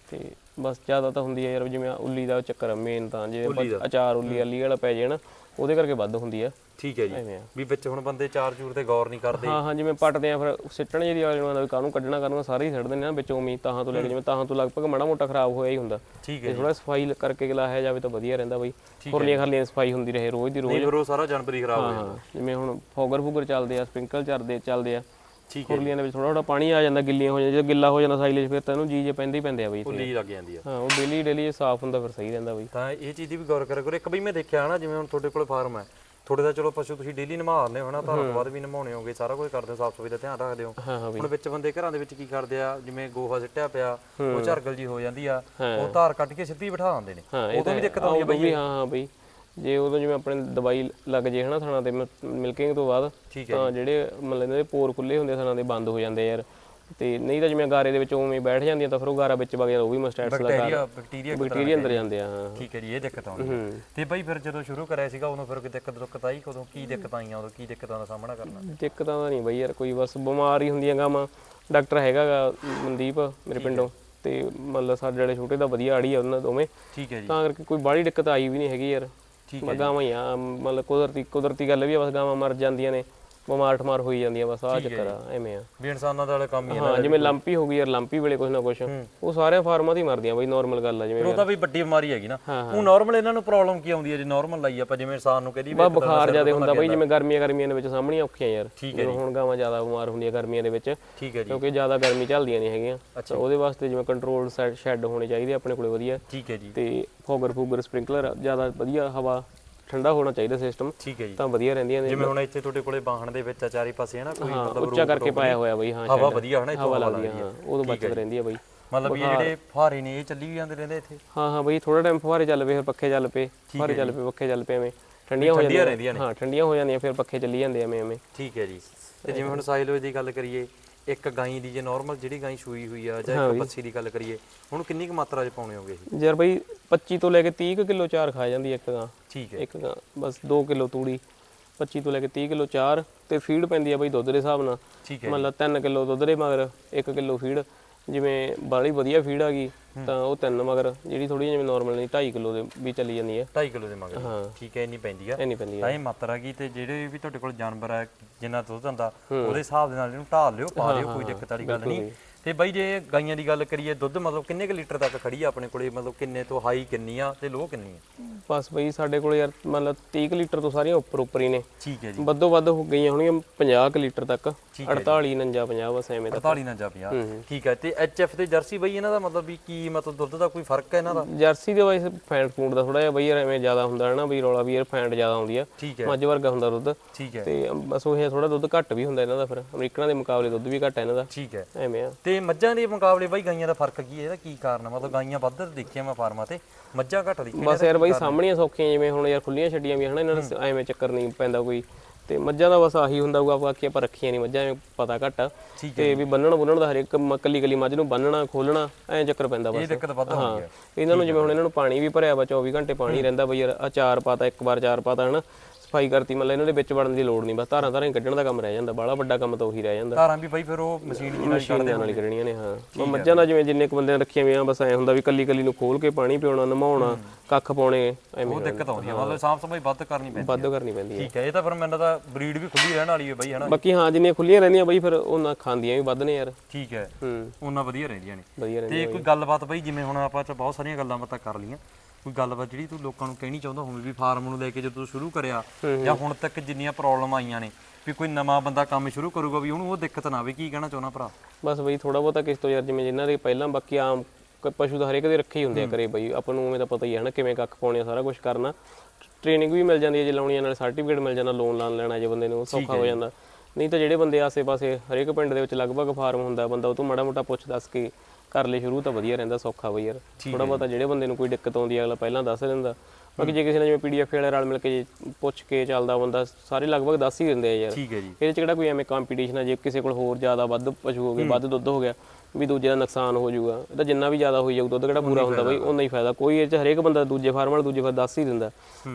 ਤੇ ਬਸ ਜ਼ਿਆਦਾ ਤਾਂ ਹੁੰਦੀ ਆ ਯਾਰ ਜਿਵੇਂ ਉੱਲੀ ਦਾ ਚੱਕਰ ਮੇਨ ਤਾਂ ਜੇ ਆਪਾਂ ਅਚਾਰ ਉੱਲੀ ਵਾਲੀ ਵਾਲਾ ਪੈ ਜੇ ਨਾ। ਉਹਦੇ ਕਰਕੇ ਵੱਧ ਹੁੰਦੀ ਆ। ਠੀਕ ਹੈ ਜੀ। ਐਵੇਂ ਆ। ਵੀ ਵਿੱਚ ਹੁਣ ਬੰਦੇ ਚਾਰ ਚੂਰ ਤੇ ਗੌਰ ਨਹੀਂ ਕਰਦੇ। ਹਾਂ ਹਾਂ ਜਿਵੇਂ ਪੱਟਦੇ ਆ ਫਿਰ ਸਿੱਟਣ ਜਿਹਦੀ ਆ ਜਾਂਦਾ ਵੀ ਕਾਹਨੂੰ ਕੱਢਣਾ ਕਰਨਾ ਸਾਰੇ ਹੀ ਸਿੱਟ ਦਿੰਦੇ ਆ ਨਾ ਵਿੱਚੋਂ ਉਮੀ ਤਾਹਾਂ ਤੋਂ ਲੈ ਕੇ ਜਿਵੇਂ ਤਾਹਾਂ ਤੋਂ ਲਗਭਗ ਮਾੜਾ ਮੋਟਾ ਖਰਾਬ ਹੋਇਆ ਹੀ ਹੁੰਦਾ। ਠੀਕ ਹੈ ਤੇ ਥੋੜਾ ਸਫ਼ਾਈ ਕਰਕੇ ਲਾਇਆ ਜਾਵੇ ਤਾਂ ਵਧੀਆ ਰਹਿੰਦਾ ਬਈ। ਖੁਰਲੀਆਂ ਖਰਲੀਆਂ ਸਫ਼ਾਈ ਹੁੰਦੀ ਰਹੇ ਰੋਜ਼ ਦੀ ਰੋਜ਼। ਨਹੀਂ ਫਿਰ ਉਹ ਸਾਰਾ ਜਨਵਰੀ ਖਰਾਬ ਹੋ ਜਾਂਦਾ। ਹਾਂ ਜਿਵੇਂ ਹੁਣ ਫੋਗਰ ਫੂਗਰ ਚੱਲਦੇ ਆ ਸਪ੍ਰਿੰਕਲ ਚੱਲਦੇ ਚੱਲਦੇ ਆ। ਠੀਕ ਹੈ ਖੁਰਲੀਆਂ ਦੇ ਵਿੱਚ ਥੋੜਾ ਥੋੜਾ ਪਾਣੀ ਆ ਜਾਂਦਾ ਗਿੱਲੀਆਂ ਹੋ ਜਾਂਦੀਆਂ ਜਦੋਂ ਗਿੱਲਾ ਹੋ ਜਾਂਦਾ ਸਾਈਲੇਜ ਫਿਰ ਤਾਂ ਇਹਨੂੰ ਜੀ ਜੇ ਪੈਂਦੇ ਹੀ ਪੈਂਦੇ ਆ ਬਈ। ਉੱਲੀ ਲੱਗ ਜਾਂਦੀ ਆ। ਹਾਂ ਉਹ ਡੇਲੀ ਡੇਲੀ ਸਾਫ਼ ਹੁੰਦਾ ਫਿਰ ਸਹੀ ਰਹਿੰਦਾ ਬਈ। ਤਾਂ ਇਹ ਚੀਜ਼ ਦੀ ਵੀ ਗੌਰ ਕਰਿਆ ਕਰੋ। ਇੱਕ ਬਈ ਮੈਂ ਦੇਖਿਆ ਹਨਾ ਜਿਵੇਂ ਹੁਣ ਤੁਹਾਡੇ ਕੋਲ ਫਾਰਮ ਹੈ। ਤੁਹਾਡੇ ਦਾ ਚਲੋ ਪਸ਼ੂ ਤੁਸੀਂ ਡੇਲੀ ਨਮਾਉਂਦੇ ਹੋ ਹਨਾ ਤਾਂ ਤੋਂ ਬਾਅਦ ਵੀ ਨਮਾਉਣੇ ਹੋਗੇ ਸਾਰਾ ਕੁਝ ਕਰਦੇ ਹੋ ਸਾਫ਼ ਸਫ਼ਾਈ ਦਾ ਧਿਆਨ ਰੱਖਦੇ ਹੋ। ਹਾਂ ਹਾਂ ਬਈ। ਹੁਣ ਵਿੱਚ ਬੰਦੇ ਘਰਾਂ ਦੇ ਵਿੱਚ ਕੀ ਕਰਦੇ ਆ ਜਿਵੇਂ ਗੋਹਾ ਸਿੱਟਿਆ ਪਿਆ ਉਹ ਝਰਗਲ ਜੀ ਹੋ ਜਾਂਦੀ ਆ ਉਹ ਧਾਰ ਕੱਢ ਕੇ ਸਿੱਧੀ ਬਿਠਾ ਦਿੰਦੇ ਨੇ। ਉਦੋਂ ਵੀ ਦਿੱਕਤ ਆਉਂਦੀ ਆ ਬਈ। ਹਾਂ ਹਾਂ ਬਈ। ਜੇ ਉਦੋਂ ਜਿਵੇਂ ਆਪਣੇ ਦਵਾਈ ਲੱਗ ਜੇ ਹਨਾ ਥਣਾ ਤੇ ਮਿਲਕਿੰਗ ਤੋਂ ਬਾਅਦ ਤਾਂ ਜਿਹੜੇ ਮਤਲਬ ਇਹਨਾਂ ਦੇ ਪੋਰ ਖੁੱਲੇ ਹੁੰਦੇ ਥਣਾ ਦੇ ਬੰਦ ਹੋ ਜਾਂਦੇ ਯਾਰ। ਤੇ ਨਹੀਂ ਤਾਂ ਜਿਵੇਂ ਗਾਰੇ ਦੇ ਵਿੱਚ ਉਵੇਂ ਬੈਠ ਜਾਂਦੀਆਂ ਤਾਂ ਫਿਰ ਉਹ ਗਾਰਾ ਵਿੱਚ ਵਗ ਜਾਂਦਾ ਉਹ ਵੀ ਮਸਟੈਟਸ ਦਾ ਬੈਕਟੀਰੀਆ ਬੈਕਟੀਰੀਆ ਬੈਕਟੀਰੀਆ ਅੰਦਰ ਜਾਂਦੇ ਆ ਹਾਂ। ਠੀਕ ਹੈ ਜੀ ਇਹ ਦਿੱਕਤ ਆਉਂਦੀ ਹੂੰ। ਤੇ ਬਈ ਫਿਰ ਜਦੋਂ ਸ਼ੁਰੂ ਕਰਿਆ ਸੀਗਾ ਉਦੋਂ ਫਿਰ ਕੋਈ ਦਿੱਕਤ ਦੁੱਕਤ ਆਈ ਕਦੋਂ? ਕੀ ਦਿੱਕਤ ਆਈਆਂ ਉਦੋਂ? ਕੀ ਦਿੱਕਤਾਂ ਦਾ ਸਾਹਮਣਾ ਕਰਨਾ? ਦਿੱਕਤਾਂ ਤਾਂ ਨਹੀਂ ਬਈ ਯਾਰ ਕੋਈ ਬਸ ਬਿਮਾਰ ਹੀ ਹੁੰਦੀਆਂ ਗਾਵਾਂ। ਡਾਕਟਰ ਹੈਗਾਗਾ ਮਨਦੀਪ ਮੇਰੇ ਪਿੰਡੋਂ। ਤੇ ਮਤਲਬ ਸਾਡੇ ਜਿਹੜੇ ਛੋਟੇ ਦਾ ਵਧੀਆ ਆੜੀ ਆ ਉਹਨਾਂ ਦੋਵੇਂ। ਠੀਕ ਹੈ ਜੀ। ਤਾਂ ਕਰਕੇ ਕੋਈ ਬਾਹਲੀ ਦਿੱਕਤ ਆਈ ਵੀ ਨਹੀਂ ਹੈਗੀ ਯਾਰ। ਠੀਕ ਮੈਂ ਗਾਵਾਂ ਹੀ ਆ ਮਤਲਬ ਕੁਦਰਤੀ ਕੁਦਰਤੀ ਗੱਲ ਵੀ ਆ ਬਸ ਗਾਵਾਂ ਮਰ ਜਾਂਦੀਆਂ ਨੇ। ਬਿਮਾਰ ਠਮਾਰ ਹੋਈ ਜਾਂਦੀਆਂ ਬਸ ਆਹ ਚੱਕਰ ਆ ਐਵੇਂ ਆ। ਵੀ ਇਨਸਾਨਾਂ ਦਾ ਵਾਲਾ ਕੰਮ ਹੀ ਹੈ ਹਾਂ ਜਿਵੇਂ ਲੰਪੀ ਹੋ ਗਈ ਯਾਰ ਲੰਪੀ ਵੇਲੇ ਕੁਛ ਨਾ ਕੁਛ। ਉਹ ਸਾਰਿਆਂ ਫਾਰਮਾਂ ਦੀ ਮਰਦੀਆਂ ਬਈ ਨਾਰਮਲ ਗੱਲ ਆ ਜਿਵੇਂ ਫਿਰ ਉਹ ਤਾਂ ਵੀ ਵੱਡੀ ਬਿਮਾਰੀ ਹੈਗੀ ਨਾ। ਉਹ ਨਾਰਮਲ ਇਹਨਾਂ ਨੂੰ ਪ੍ਰੋਬਲਮ ਕੀ ਆਉਂਦੀ ਹੈ ਜੇ? ਨਾਰਮਲ ਲਾਈ ਆਪਾਂ ਜਿਵੇਂ ਇਨਸਾਨ ਨੂੰ ਕਹਦੀ ਬਾ ਬੁਖਾਰ ਜ਼ਿਆਦਾ ਹੁੰਦਾ ਬਈ ਜਿਵੇਂ ਗਰਮੀਆਂ ਗਰਮੀਆਂ ਦੇ ਵਿੱਚ ਸਾਹਮਣੀਆਂ ਔਖੀਆਂ ਯਾਰ। ਜਦੋਂ ਹੁਣ ਗਾਵਾਂ ਜ਼ਿਆਦਾ ਬਿਮਾਰ ਹੁੰਦੀਆਂ ਗਰਮੀਆਂ ਦੇ ਵਿੱਚ ਠੀਕ ਹੈ ਜੀ। ਕਿਉਂਕਿ ਜ਼ਿਆਦਾ ਗਰਮੀ ਚੱਲਦੀਆਂ ਨਹੀਂ ਹੈਗੀਆਂ। ਤਾਂ ਉਹਦੇ ਵਾਸਤੇ ਜਿਵੇਂ ਕੰਟਰੋਲ ਸ਼ੈੱਡ ਹੋਣੇ ਚਾਹੀਦੇ ਆਪਣੇ ਕੋਲੇ ਵਧੀਆ। ਠੀਕ ਹੈ ਜੀ। ਤੇ ਫੋਗਰ ਫੂਗਰ ਸਪ੍ਰਿੰਕਲਰ ਜ਼ਿਆਦਾ ਵਧੀਆ ਹਵਾ ਠੰਡਾ ਹੋਣਾ ਚਾਹੀਦਾ ਸਿਸਟਮ ਠੀਕ ਹੈ ਜੀ। ਤਾਂ ਵਧੀਆ ਰਹਿੰਦੀਆਂ ਨੇ। ਜਿਵੇਂ ਹੁਣ ਇੱਥੇ ਤੁਹਾਡੇ ਕੋਲੇ ਬਾਹਣ ਦੇ ਵਿੱਚ ਆ ਚਾਰੇ ਪਾਸੇ ਹੈ ਨਾ ਕੋਈ ਹਾਂ ਮਤਲਬ ਉੱਚਾ ਕਰਕੇ ਪਾਇਆ ਹੋਇਆ ਬਈ ਹਾਂ ਹਵਾ ਵਧੀਆ ਹੈ ਨਾ ਇੱਥੋਂ ਹਵਾ ਲੱਗਦੀ ਹਾਂ। ਉਦੋਂ ਬਚਤ ਰਹਿੰਦੀ ਆ ਬਈ। ਮਤਲਬ ਇਹ ਜਿਹੜੇ ਫੁਹਾਰੇ ਨੇ ਇਹ ਚੱਲੀ ਵੀ ਜਾਂਦੇ ਰਹਿੰਦੇ ਇੱਥੇ? ਹਾਂ ਹਾਂ ਬਈ ਥੋੜਾ ਟਾਈਮ ਫੁਹਾਰੇ ਚੱਲ ਪਏ ਫਿਰ ਪੱਖੇ ਚੱਲ ਪਏ ਫੁਹਾਰੇ ਚੱਲ ਪਏ ਪੱਖੇ ਚੱਲ ਪਏ ਐਵੇਂ। ਠੰਡੀਆਂ ਹੋ ਜਾਂਦੀਆਂ ਹਾਂ ਠੰਡੀਆਂ ਹੋ ਜਾਂਦੀਆਂ ਫਿਰ ਪੱਖੇ ਚੱਲੀ ਜਾਂਦੇ ਐਵੇਂ ਐਵੇਂ। ਠੀਕ ਹੈ ਜੀ। ਤੇ ਜਿਵੇਂ ਹੁਣ ਸਾਈਲੋਜ ਦੀ ਗੱਲ ਕਰੀਏ ਇੱਕ ਗਾਈ ਦੀ ਜੇ ਨਾਰਮਲ ਜਿਹੜੀ ਗਾਈ ਸੂਈ ਹੋਈ ਆ ਜਾਂ ਇੱਕ ਬੱਸੀ ਦੀ ਗੱਲ ਕਰੀਏ ਹੁਣ ਕਿੰਨੀ ਕੁ ਮਾਤਰਾ 'ਚ ਪਾਉਣੇ ਹੋਗੇ ਯਾਰ ਬਈ 25 ਤੋਂ ਲੈ ਕੇ 30 ਕੁ ਕਿਲੋ ਚਾਰ ਖਾ ਜਾਂਦੀ ਆ ਇੱਕ ਗਾਂ। ਠੀਕ ਹੈ। ਇੱਕ ਗਾਂ ਬਸ 2 ਕਿਲੋ ਤੂੜੀ 25 ਤੋਂ ਲੈ ਕੇ 30 ਕਿਲੋ ਚਾਰ ਤੇ ਫੀਡ ਪੈਂਦੀ ਆ ਬਈ ਦੁੱਧ ਦੇ ਹਿਸਾਬ ਨਾਲ। ਠੀਕ ਹੈ ਮਤਲਬ 3 ਕਿਲੋ ਦੁੱਧ ਦੇ ਮਗਰ 1 ਕਿਲੋ ਫੀਡ ਜਿਵੇਂ ਬਾਲੀ ਵਧੀਆ ਫੀਡ ਆ ਗਈ ਤਾਂ ਉਹ ਤਿੰਨ ਮਗਰ ਜਿਹੜੀ ਥੋੜੀ ਜਿਵੇਂ ਨਾਰਮਲ ਨਹੀਂ 2.5 ਕਿਲੋ ਦੇ ਵੀ ਚੱਲੀ ਜਾਂਦੀ ਹੈ 2.5 ਕਿਲੋ ਦੇ ਮਗਰ। ਠੀਕ ਹੈ ਇੰਨੀ ਪੈਂਦੀ ਆ। ਇਹ ਨਹੀਂ ਪੈਂਦੀ ਤਾਂ ਇਹ ਮਾਤਰਾ ਕੀ ਤੇ ਜਿਹੜੇ ਵੀ ਤੁਹਾਡੇ ਕੋਲ ਜਾਨਵਰ ਆ ਜਿੰਨਾ ਦੁੱਧ ਹੁੰਦਾ ਉਹਦੇ ਹਿਸਾਬ ਦੇ ਨਾਲ ਇਹਨੂੰ ਢਾਲ ਲਿਓ ਪਾ ਲਿਓ ਕੋਈ ਦਿੱਕਤ ਵਾਲੀ ਗੱਲ ਨਹੀਂ। ਤੇ ਬਾਈ ਜੇ ਗਾਈਆਂ ਦੀ ਗੱਲ ਕਰੀਏ ਦੁੱਧ ਮਤਲਬ ਕਿੰਨੇ ਕੁ ਲੀਟਰ ਤੱਕ ਖੜੀ ਆ ਆਪਣੇ ਕੋਲੇ? ਮਤਲਬ ਕਿੰਨੇ ਤੋਂ ਹਾਈ ਕਿੰਨੀ ਆ ਤੇ ਲੋ ਕਿੰਨੀ ਆ? ਬਸ ਬਈ ਸਾਡੇ ਕੋਲ ਯਾਰ ਮਤਲਬ 30 ਕੁ ਲੀਟਰ ਤੋਂ ਸਾਰੀਆਂ ਉੱਪਰ ਉੱਪਰ ਹੀ ਨੇ। ਠੀਕ ਹੈ ਜੀ। ਵੱਧੋ ਵੱਧ ਹੋ ਗਈਆਂ ਹੋਣਗੀਆਂ 50 ਕੁ ਲੀਟਰ ਤੱਕ। 48 49 50 ਬਸ ਐਵੇਂ ਤੱਕ 48 ਨਾਲ ਜਾ 50 ਠੀਕ ਹੈ ਤੇ ਐਚਐਫ ਤੇ ਜਰਸੀ ਬਈ ਇਹਨਾਂ ਦਾ ਮਤਲਬ ਵੀ ਕੀ ਮਤਲਬ ਦੁੱਧ ਦਾ ਕੋਈ ਫ਼ਰਕ ਹੈ ਇਹਨਾਂ ਦਾ? ਜਰਸੀ ਦੇ ਵਾਈਸ ਫੈਂਟ ਫੂਡ ਦਾ ਥੋੜਾ ਜਿਹਾ ਬਈ ਯਾਰ ਐਵੇਂ ਜ਼ਿਆਦਾ ਹੁੰਦਾ ਹੈ ਨਾ ਬਈ ਰੌਲਾ ਵੀ ਯਾਰ ਫੈਂਟ ਜ਼ਿਆਦਾ ਆਉਂਦੀ ਆ। ਠੀਕ ਹੈ। ਮੱਝ ਵਰਗਾ ਹੁੰਦਾ ਦੁੱਧ। ਠੀਕ ਹੈ। ਤੇ ਬਸ ਉਹ ਥੋੜਾ ਦੁੱਧ ਘੱਟ ਵੀ ਹੁੰਦਾ ਇਹਨਾਂ ਦਾ ਫਿਰ। ਅਮਰੀਕਨਾਂ ਦੇ ਮੁਕਾਬਲੇ ਦੁੱਧ ਵੀ ਘੱਟ ਹੈ ਇਹਨਾਂ ਦਾ। ਠੀਕ ਹੈ। ਐਵੇਂ ਆ। ਤੇ ਮੱਝਾਂ ਦੇ ਮੁਕਾਬਲੇ ਬਾਈ ਗਾਈਆਂ ਦਾ ਫ਼ਰਕ ਕੀ ਹੈ? ਇਹਦਾ ਕੀ ਕਾਰਨ ਮਤਲਬ ਗਾਈਆਂ ਵੱਧ ਦੇਖੀਆਂ ਮੈਂ ਫਾਰਮਾਂ ਤੇ। ਮੱਝਾਂ ਘੱਟ ਦੇਖੀਆਂ ਬਸ ਯਾਰ ਬਈ ਸਾਹਮਣੀਆਂ ਸੌਖੀਆਂ ਜਿਵੇਂ ਹੁਣ ਯਾਰ ਖੁੱਲੀਆਂ ਛੱਡੀਆਂ ਵੀ ਹਨਾ ਇਹਨਾਂ ਨੂੰ ਐਵੇਂ ਚੱਕਰ ਨਹੀਂ ਪੈਂਦਾ ਕੋਈ। ਤੇ ਮੱਝਾਂ ਦਾ ਬਸ ਆਹੀ ਹੁੰਦਾ ਹੋਊਗਾ ਬਾਕੀ ਆਪਾਂ ਰੱਖੀਆਂ ਨਹੀਂ ਮੱਝਾਂ ਐਵੇਂ ਪਤਾ ਘੱਟ ਆ। ਤੇ ਵੀ ਬੰਨਣ ਬੁੰਨਣ ਦਾ ਹਰੇਕ ਕੱਲੀ ਕੱਲੀ ਮੱਝ ਨੂੰ ਬੰਨਣਾ ਖੋਲਣਾ ਐਂ ਚੱਕਰ ਪੈਂਦਾ ਇਹ ਬਸ ਦਿੱਕਤ ਵੱਧ ਆਉਂਦੀ ਹੈ ਇਹਨਾਂ ਨੂੰ ਜਿਵੇਂ ਹੁਣ ਇਹਨਾਂ ਨੂੰ ਪਾਣੀ ਵੀ ਭਰਿਆ ਵਾ 24 ਘੰਟੇ ਪਾਣੀ ਰਹਿੰਦਾ ਬਈ ਯਾਰ ਅਚਾਰ ਪਾਤਾ ਇੱਕ ਵਾਰ ਚਾਰ ਪਾਤਾ ਹਨਾ? ਸਫ਼ਾਈ ਕਰਤੀ ਮਤਲਬ ਇਹਨਾਂ ਦੇ ਵਿੱਚ ਵੜਨ ਦੀ ਲੋੜ ਨਹੀਂ ਬਸ ਧਾਰਾਂ ਧਾਰਾਂ ਹੀ ਕੱਢਣ ਦਾ ਕੰਮ ਰਹਿ ਜਾਂਦਾ ਬਾਹਲਾ ਵੱਡਾ ਕੰਮ ਤਾਂ ਉਹੀ ਰਹਿ ਜਾਂਦਾ। ਧਾਰਾਂ ਵੀ ਬਾਈ ਫਿਰ ਉਹ ਮਸ਼ੀਨ ਦੀ ਨਾਲ ਹੀ ਮਸ਼ੀਨ ਦੇ ਨਾਲ ਹੀ ਕੱਢਣੀਆਂ ਨੇ ਹਾਂ। ਉਹ ਮੱਝਾਂ ਦਾ ਜਿਵੇਂ ਜਿੰਨੇ ਕੁ ਬੰਦਿਆਂ ਰੱਖੀਆਂ ਹੋਈਆਂ ਬਸ ਐ ਹੁੰਦਾ ਵੀ ਕੱਲੀ ਕੱਲੀ ਨੂੰ ਖੋਲ ਕੇ ਪਾਣੀ ਪਿਉਣਾ ਨਮਾਉਣਾ ਕੱਖ ਪਾਉਣੇ ਐਵੇਂ ਉਹ ਦਿੱਕਤ ਆਉਂਦੀ ਹੈ ਮਤਲਬ ਸਾਫ਼ ਸਫ਼ਾਈ ਵੱਧ ਕਰਨੀ ਪੈਂਦੀ ਵੱਧ ਕਰਨੀ ਪੈਂਦੀ ਹੈ ਠੀਕ ਹੈ ਇਹ ਤਾਂ ਫਿਰ ਮੈਨੂੰ ਤਾਂ ਬਰੀਡ ਵੀ ਖੁੱਲੀ ਰਹਿਣ ਵਾਲੀ ਹੈ ਬਾਈ ਹਨਾ। ਬਾਕੀ ਹਾਂ ਜਿੰਨੀਆਂ ਖੁੱਲੀਆਂ ਰਹਿੰਦੀਆਂ ਬਈ ਫਿਰ ਉਹਨਾਂ ਖਾਂਦੀਆਂ ਵੀ ਵੱਧ ਨੇ ਯਾਰ। ਠੀਕ ਹੈ ਹੂੰ। ਉਹਨਾਂ ਵਧੀਆ ਰਹਿੰਦੀਆਂ ਨੇ। ਤੇ ਕੋਈ ਗੱਲਬਾਤ ਬਾਈ ਜਿਵੇਂ ਹੁਣ ਆਪਾਂ ਤਾਂ ਬਹੁਤ ਸਾਰੀਆਂ ਗੱਲਾਂ ਬਾਤਾਂ ਕਰ ਲਈਆਂ। ਕੋਈ ਗੱਲਬਾਤ ਜਿਹੜੀ ਤੂੰ ਲੋਕਾਂ ਨੂੰ ਕਹਿਣੀ ਚਾਹੁੰਦਾ ਹੋਵੇਂ ਵੀ ਫਾਰਮ ਨੂੰ ਲੈ ਕੇ ਜਦੋਂ ਤੂੰ ਸ਼ੁਰੂ ਕਰਿਆ ਜਾਂ ਹੁਣ ਤੱਕ ਜਿੰਨੀਆਂ ਪ੍ਰੋਬਲਮ ਆਈਆਂ ਨੇ ਵੀ ਕੋਈ ਨਵਾਂ ਬੰਦਾ ਕੰਮ ਸ਼ੁਰੂ ਕਰੂਗਾ ਵੀ ਉਹਨੂੰ ਉਹ ਦਿੱਕਤ ਨਾ ਆਵੇ ਕੀ ਕਹਿਣਾ ਚਾਹੁੰਦਾ ਭਰਾ? ਬਸ ਬਈ ਥੋੜਾ ਬਹੁਤਾ ਕਿਸ ਤੋਂ ਯਾਰ ਜਿਵੇਂ ਜਿਨ੍ਹਾਂ ਦੇ ਪਹਿਲਾਂ ਬਾਕੀ ਆਮ ਕ- ਪਸ਼ੂ ਤਾਂ ਹਰੇਕ ਦੇ ਰੱਖੇ ਹੀ ਹੁੰਦੇ ਆ ਘਰੇ ਬਈ ਆਪਾਂ ਨੂੰ ਉਵੇਂ ਤਾਂ ਪਤਾ ਹੀ ਹੈ ਨਾ ਕਿਵੇਂ ਕੱਖ ਪਾਉਣੇ ਆ ਸਾਰਾ ਕੁਝ ਕਰਨਾ। ਟ੍ਰੇਨਿੰਗ ਵੀ ਮਿਲ ਜਾਂਦੀ ਹੈ ਜੇ ਲਾਉਣੀ ਆ ਨਾਲ ਸਰਟੀਫਿਕੇਟ ਮਿਲ ਜਾਂਦਾ ਲੋਨ ਲਾਣ ਲੈਣਾ ਜੇ ਬੰਦੇ ਨੂੰ ਉਹ ਸੌਖਾ ਹੋ ਜਾਂਦਾ। ਨਹੀਂ ਤਾਂ ਜਿਹੜੇ ਬੰਦੇ ਆਸੇ-ਪਾਸੇ ਹਰੇਕ ਪਿੰਡ ਦੇ ਵਿੱਚ ਲਗਭਗ ਫਾਰਮ ਹੁੰਦਾ ਬੰਦਾ ਉਹ ਤੋਂ ਮਾੜਾ ਮੋਟਾ ਪੁੱਛ ਦੱਸ ਕੇ ਕਰ ਲੈ ਸ਼ੁਰੂ ਤਾਂ ਵਧੀਆ ਰਹਿੰਦਾ ਸੌਖਾ ਬਈ ਯਾਰ। ਥੋੜਾ ਬਹੁਤਾ ਜਿਹੜੇ ਬੰਦੇ ਨੂੰ ਕੋਈ ਦਿੱਕਤ ਆਉਂਦੀ ਹੈ ਅਗਲਾ ਪਹਿਲਾਂ ਦੱਸ ਦਿੰਦਾ। ਬਾਕੀ ਜੇ ਕਿਸੇ ਨੇ ਜਿਵੇਂ ਪੀਡੀਐਫ ਵਾਲੇ ਰਲ ਮਿਲ ਕੇ ਪੁੱਛ ਕੇ ਚੱਲਦਾ ਬੰਦਾ ਸਾਰੇ ਲਗਭਗ ਦੱਸ ਹੀ ਦਿੰਦੇ ਆ ਯਾਰ। ਠੀਕ ਹੈ ਜੀ। ਇਹਦੇ ਚ ਕਿਹੜਾ ਕੋਈ ਐਵੇਂ ਕੰਪੀਟੀਸ਼ਨ ਹੈ ਜੇ ਕਿਸੇ ਕੋਲ ਹੋਰ ਜ਼ਿਆਦਾ ਵੱਧ ਪਸ਼ੂ ਹੋ ਗਏ ਵੱਧ ਦੁੱਧ ਹੋ ਗਿਆ ਵੀ ਦੂਜੇ ਦਾ ਨੁਕਸਾਨ ਹੋ ਜਾਊਗਾ। ਇਹ ਤਾਂ ਜਿੰਨਾ ਵੀ ਜ਼ਿਆਦਾ ਹੋਈ ਜਾਊ ਦੁੱਧ ਕਿਹੜਾ ਪੂਰਾ ਹੁੰਦਾ ਬਈ ਉਨਾ ਹੀ ਫਾਇਦਾ। ਕੋਈ ਇਹ ਚ ਹਰੇਕ ਬੰਦਾ ਦੂਜੇ ਫਾਰਮ ਵਾਲਾ ਦੂਜੇ ਫਾਰ ਦੱਸ ਹੀ ਦਿੰਦਾ।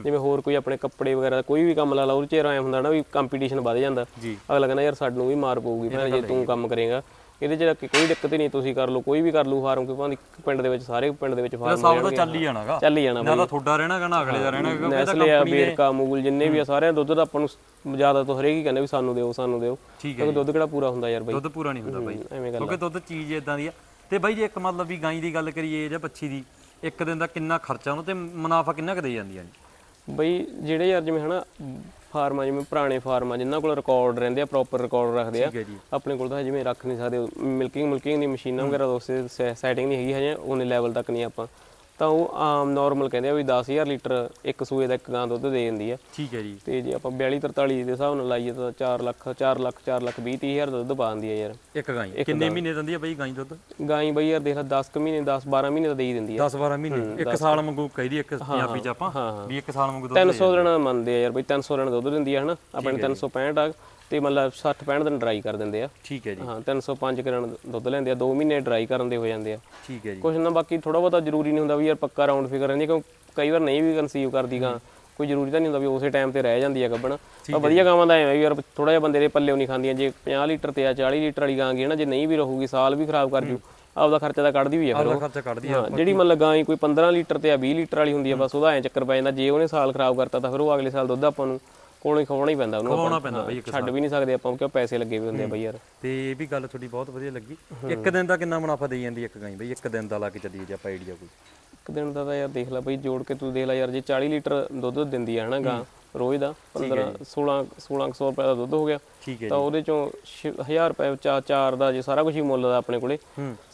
ਜਿਵੇਂ ਹੋਰ ਕੋਈ ਆਪਣੇ ਕੱਪੜੇ ਵਗੈਰਾ ਕੋਈ ਵੀ ਕੰਮ ਲਾ ਲਾ ਉਹ ਚ ਐ ਹੁੰਦਾ ਨਾ ਵੀ ਕੰਪੀਟੀਸ਼ਨ ਵੱਧ ਜਾਂਦਾ। ਅਗਲਾ ਕਹਿੰਦਾ ਯਾਰ ਸਾਨੂੰ ਵੀ ਮਾਰ ਪਊਗੀ ਭੈਣ ਜੇ ਤੂੰ ਕੰਮ ਕਰੇਗਾ ਇਹਦੇ ਚ ਕਿ ਕੋਈ ਦਿੱਕਤ ਹੀ ਨਹੀਂ ਤੁਸੀਂ ਕਰ ਲਓ ਕੋਈ ਵੀ ਕਰ ਲੂ ਫਾਰਮ ਕੋਈ ਭਾਵੇਂ ਇੱਕ ਪਿੰਡ ਦੇ ਵਿੱਚ ਸਾਰੇ ਪਿੰਡ ਦੇ ਵਿੱਚ ਫਾਰਮ ਸਭ ਦਾ ਚੱਲ ਹੀ ਜਾਣਾਗਾ ਚੱਲ ਹੀ ਜਾਣਾ ਨਾ ਤਾਂ ਤੁਹਾਡਾ ਰਹਿਣਾਗਾ ਨਾ ਅਗਲੇ ਦਾ ਰਹਿਣਾਗਾ ਕਿਉਂਕਿ ਇਹ ਤਾਂ ਨੈਸਲੇ ਆ ਕੰਪਨੀ ਨੇ। ਬੇਰਕਾ ਮੂਗਲ ਜਿੰਨੇ ਵੀ ਆ ਸਾਰਿਆਂ ਦੁੱਧ ਦਾ ਆਪਾਂ ਨੂੰ ਜ਼ਿਆਦਾ ਤੋਂ ਹਰੇਕ ਹੀ ਕਹਿੰਦੇ ਵੀ ਸਾਨੂੰ ਦਿਓ ਸਾਨੂੰ ਦਿਓ। ਕਿਉਂਕਿ ਦੁੱਧ ਕਿਹੜਾ ਪੂਰਾ ਹੁੰਦਾ ਯਾਰ ਬਈ। ਦੁੱਧ ਪੂਰਾ ਨਹੀਂ ਹੁੰਦਾ ਬਾਈ। ਐਵੇਂ ਗੱਲ ਕਿਉਂਕਿ ਦੁੱਧ ਚੀਜ਼ ਇਦਾਂ ਦੀ ਆ। ਤੇ ਬਾਈ ਜੇ ਇੱਕ ਮਤਲਬ ਵੀ ਗਾਈ ਦੀ ਗੱਲ ਕਰੀਏ ਜਾਂ ਬੱਚੀ ਦੀ ਇੱਕ ਦਿਨ ਦਾ ਕਿੰਨਾ ਖਰਚਾ ਉਹਨੂੰ ਤੇ ਮੁਨਾਫਾ ਕਿੰਨਾ ਕੁ ਦੇ ਜਾਂਦੀਆਂ ਨੇ ਬਈ ਜਿਹੜੇ ਯਾਰ ਜਿਵੇਂ ਹਨਾ ਫਾਰਮਾਂ ਜਿਵੇਂ ਪੁਰਾਣੇ ਫਾਰਮਾਂ ਜਿਨ੍ਹਾਂ ਕੋਲ ਰਿਕਾਰਡ ਰਹਿੰਦੇ ਆ ਪ੍ਰੋਪਰ ਰਿਕਾਰਡ ਰੱਖਦੇ ਆ। ਆਪਣੇ ਕੋਲ ਤਾਂ ਜਿਵੇਂ ਰੱਖ ਨਹੀਂ ਸਕਦੇ। ਮਿਲਕਿੰਗ ਮਿਲਕਿੰਗ ਦੀ ਮਸ਼ੀਨਾਂ ਵਗੈਰਾ ਦੋਸੇ ਸੈਟਿੰਗ ਨਹੀਂ ਹੈਗੀ ਹਜੇ ਉਹਨੇ ਲੈਵਲ ਤੱਕ ਨਹੀਂ ਆਪਾਂ ਤਾਂ ਉਹ ਆਮ ਨਾਰਮਲ ਕਹਿੰਦੇ ਆ ਵੀ 10000 ਲੀਟਰ ਇੱਕ ਸੂਏ ਦਾ ਇੱਕ ਗਾਂ ਦੁੱਧ ਦੇ ਦਿੰਦੀ ਆ। ਠੀਕ ਹੈ ਜੀ। ਤੇ ਜੇ ਆਪਾਂ 42 43 ਦੇ ਹਿਸਾਬ ਨਾਲ ਲਾਈਏ ਤਾਂ 4 ਲੱਖ 4 ਲੱਖ 4 ਲੱਖ 20 30 ਹਜ਼ਾਰ ਦਾ ਦੁੱਧ ਪਾ ਦਿੰਦੀ ਆ ਯਾਰ। ਇੱਕ ਗਾਈ ਕਿੰਨੇ ਮਹੀਨੇ ਦਿੰਦੀ ਆ ਬਾਈ ਗਾਈ ਦੁੱਧ? ਗਾਈ ਬਈ ਯਾਰ ਦੇਖ ਲੈ 10 ਕੁ ਮਹੀਨੇ 10 12 ਮਹੀਨੇ ਤਾਂ ਦੇ ਹੀ ਦਿੰਦੀ ਆ। 10 12 ਮਹੀਨੇ। ਇੱਕ ਸਾਲ ਵਾਂਗੂ ਕਹੀਦੀ ਇੱਕ ਪੰਜਾਬੀ ਚ ਆਪਾਂ ਵੀ ਇੱਕ ਸਾਲ ਵਾਂਗੂ ਦੁੱਧ 300 ਦਿਨ ਮੰਨਦੇ ਆ ਯਾਰ ਬਈ 300 ਦਿਨ ਦੁੱਧ ਦਿੰਦੀ ਆ ਹਨਾ? ਆਪਣੇ 365 ਆ। ਤੇ ਮਤਲਬ 60 65 ਦਿਨ ਡਰਾਈ ਕਰ ਦਿੰਦੇ ਆ। ਠੀਕ ਹੈ ਜੀ। ਹਾਂ 305 ਕਿਰਨ ਦੁੱਧ ਲੈਂਦੇ ਆ 2 ਮਹੀਨੇ ਡਰਾਈ ਕਰਨ ਦੇ ਹੋ ਜਾਂਦੇ ਆ। ਠੀਕ ਹੈ ਜੀ। ਕੁਛ ਨਾ ਬਾਕੀ ਥੋੜਾ ਬਹੁਤਾ ਜ਼ਰੂਰੀ ਨਹੀਂ ਹੁੰਦਾ ਵੀ ਯਾਰ ਪੱਕਾ ਰਾਉਂਡ ਫਿਗਰ ਰਹਿੰਦੀ ਕਿਉਂ ਕਈ ਵਾਰ ਨਹੀਂ ਵੀ ਕਨਸੀਵ ਕਰਦੀ ਗਾ ਕੋਈ ਜ਼ਰੂਰੀ ਤਾਂ ਨਹੀਂ ਹੁੰਦਾ ਵੀ ਉਸੇ ਟਾਈਮ ਤੇ ਰਹਿ ਜਾਂਦੀ ਆ ਗੱਬਣ। ਪਰ ਵਧੀਆ ਗਾਵਾਂ ਦਾ ਐਵੇਂ ਯਾਰ ਥੋੜਾ ਜਿਹਾ ਬੰਦੇ ਦੇ ਪੱਲੇ ਨਹੀਂ ਖਾਂਦੀਆਂ ਜੇ 50 ਲੀਟਰ ਤੇ ਆ 40 ਲੀਟਰ ਵਾਲੀ ਗਾਂ ਗਈ ਨਾ ਜੇ ਨਹੀਂ ਵੀ ਰਹੂਗੀ ਸਾਲ ਵੀ ਖਰਾਬ ਕਰ ਜੂ ਆਪਦਾ ਖਰਚਾ ਤਾਂ ਕੱਢਦੀ ਵੀ ਆ ਫਿਰ ਆਪਦਾ ਖਰਚਾ ਕੱਢਦੀ ਆ ਜਿਹੜੀ ਮਤਲਬ ਗਾਂ ਹੀ ਕੋਈ 15 ਲੀਟਰ ਤੇ ਆ 20 ਲੀਟਰ ਵਾਲੀ ਹੁੰਦੀ ਆ ਬਸ ਉਹਦਾ ਐ ਚੱਕਰ ਪੈ ਜਾਂਦਾ ਜੇ ਉਹਨੇ ਸਾਲ ਖਰਾਬ ਕਰਤਾ ਤਾਂ ਫਿਰ ਉਹ ਅਗਲੇ ਸਾਲ ਦੁੱਧ ਆਪਾਂ ਨੂੰ ਕੋਲੋਂ ਹੀ ਖਵਾਉਣਾ ਹੀ ਪੈਂਦਾ ਉਹਨੂੰ ਖਵਾਉਣਾ। ਪੈਂਦਾ ਬਈ ਇੱਕ ਛੱਡ ਵੀ ਨਹੀਂ ਸਕਦੇ ਆਪਾਂ ਕਿਉਂ ਪੈਸੇ ਲੱਗੇ ਵੀ ਹੁੰਦੇ ਆ ਬਈ ਯਾਰ। ਤੇ ਇਹ ਵੀ ਗੱਲ ਤੁਹਾਡੀ ਬਹੁਤ ਵਧੀਆ ਲੱਗੀ। ਇੱਕ ਦਿਨ ਦਾ ਕਿੰਨਾ ਮੁਨਾਫਾ ਦੇਈ ਜਾਂਦੀ ਇੱਕ ਗਾਈ ਬਈ? ਇੱਕ ਦਿਨ ਦਾ ਲਾ ਕੇ ਚੱਲੀਏ ਜੇ ਆਪਾਂ ਆਈਡੀਆ ਕੋਈ। ਇੱਕ ਦਿਨ ਦਾ ਤਾਂ ਯਾਰ ਦੇਖ ਲੈ ਬਈ ਜੋੜ ਕੇ ਤੂੰ ਦੇਖ ਲੈ ਯਾਰ ਜੇ 40 ਲੀਟਰ ਦੁੱਧ ਦਿੰਦੀ ਆ ਹਨਾ ਗਾਂ ਰੋਜ਼ ਦਾ 15 16 1600 ਰੁਪਏ ਦਾ ਦੁੱਧ ਹੋ ਗਿਆ। ਠੀਕ ਹੈ ਤਾਂ ਉਹਦੇ ਚੋਂ 1000 ਰੁਪਏ ਚਾ ਚਾਰ ਦਾ ਜੇ ਸਾਰਾ ਕੁਝ ਹੀ ਮੁੱਲ ਦਾ ਆਪਣੇ ਕੋਲੇ